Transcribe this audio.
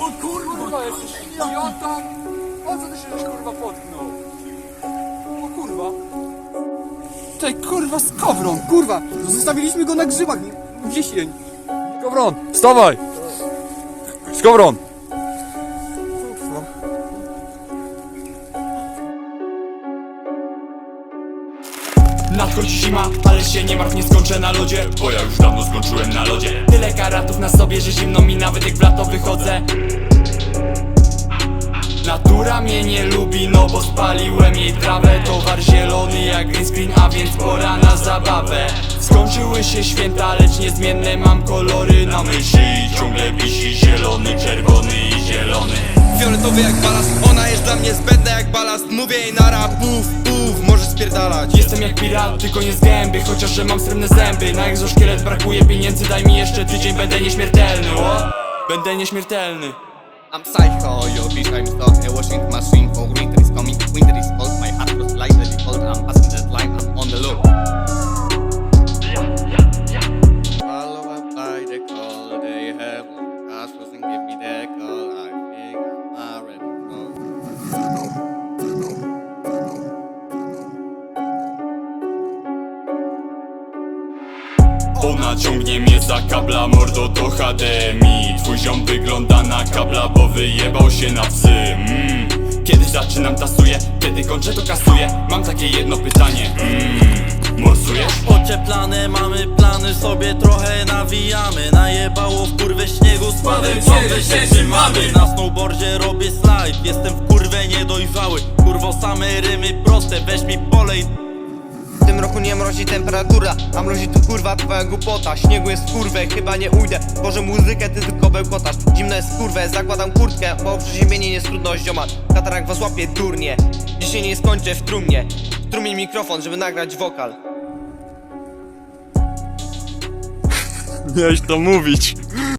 O kurwa, jesteś idiota! O co ty się żeś kurwa potknął? O kurwa! Czekaj, kurwa, z kowrą! Kurwa, zostawiliśmy go na grzybach. Dziesięć! Skowron, wstawaj! Skowron! Nadchodzi zima, ale się nie martw, nie skończę na lodzie Bo ja już dawno skończyłem na lodzie. Tyle karatów na sobie, że zimno mi nawet jak w lato wychodzę. Natura mnie nie lubi, no bo spaliłem jej trawę. Towar zielony jak green screen, a więc pora na zabawę. Skończyły się święta, lecz niezmienne mam kolory. Na myśli Ciągle wisi zielony, czerwony i zielony. Fioletowy jak balast, ona jest dla mnie zbędna jak balast. Mówię jej puf, może spierdalać Jestem jak pirat, tylko nie z gęby Chociaż, że mam srebrne zęby Na egzoszkielet brakuje pieniędzy Daj mi jeszcze tydzień, będę nieśmiertelny o? Będę nieśmiertelny I'm psycho, yo bitch, I'm stuck. A washing machine Ona ciągnie mnie za kabla, mordo do HDMI Twój ziom wygląda na kabla, bo wyjebał się na psy. Mm. Kiedy zaczynam tasuję, kiedy kończę to kasuję. Mam takie jedno pytanie, mm. Morsujesz? Ocieplane mamy plany, sobie trochę nawijamy. Najebało w kurwę śniegu, spadem ciągle się trzymamy. Na snowboardzie robię slajd, jestem w kurwę niedojrzały Kurwo same rymy proste, weź mi polej tym roku nie mrozi temperatura, a mrozi tu kurwa twoja głupota. Śniegu jest kurwę, chyba nie ujdę, Boże muzykę ty tylko bełkotasz. Zimno jest kurwę, zakładam kurtkę, bo przeziębienie nie jest trudnością a Katarak was łapie durnie, dzisiaj nie skończę w trumnie. Strumień mikrofon, żeby nagrać wokal. Miałeś to mówić!